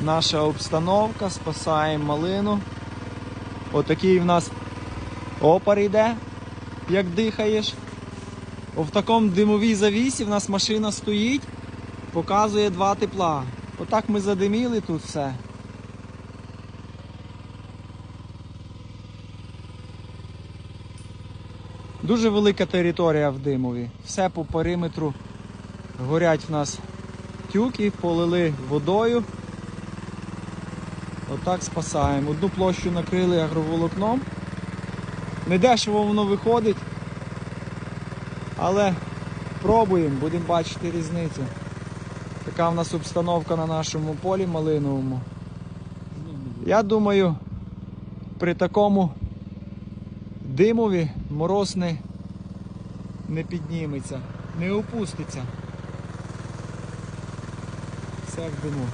наша обстановка, спасаємо малину. Отакий в нас опар йде, як дихаєш. В такому димовій завісі в нас машина стоїть, показує два тепла. Отак ми задиміли тут все. Дуже велика територія в димові. Все по периметру горять в нас тюки, полили водою. Отак спасаємо. Одну площу накрили агроволокном. Не дешево воно виходить, але пробуємо, будемо бачити різницю. Така в нас обстановка на нашому полі малиновому. Я думаю, при такому димові мороз не, не підніметься, не опуститься. Все в диму.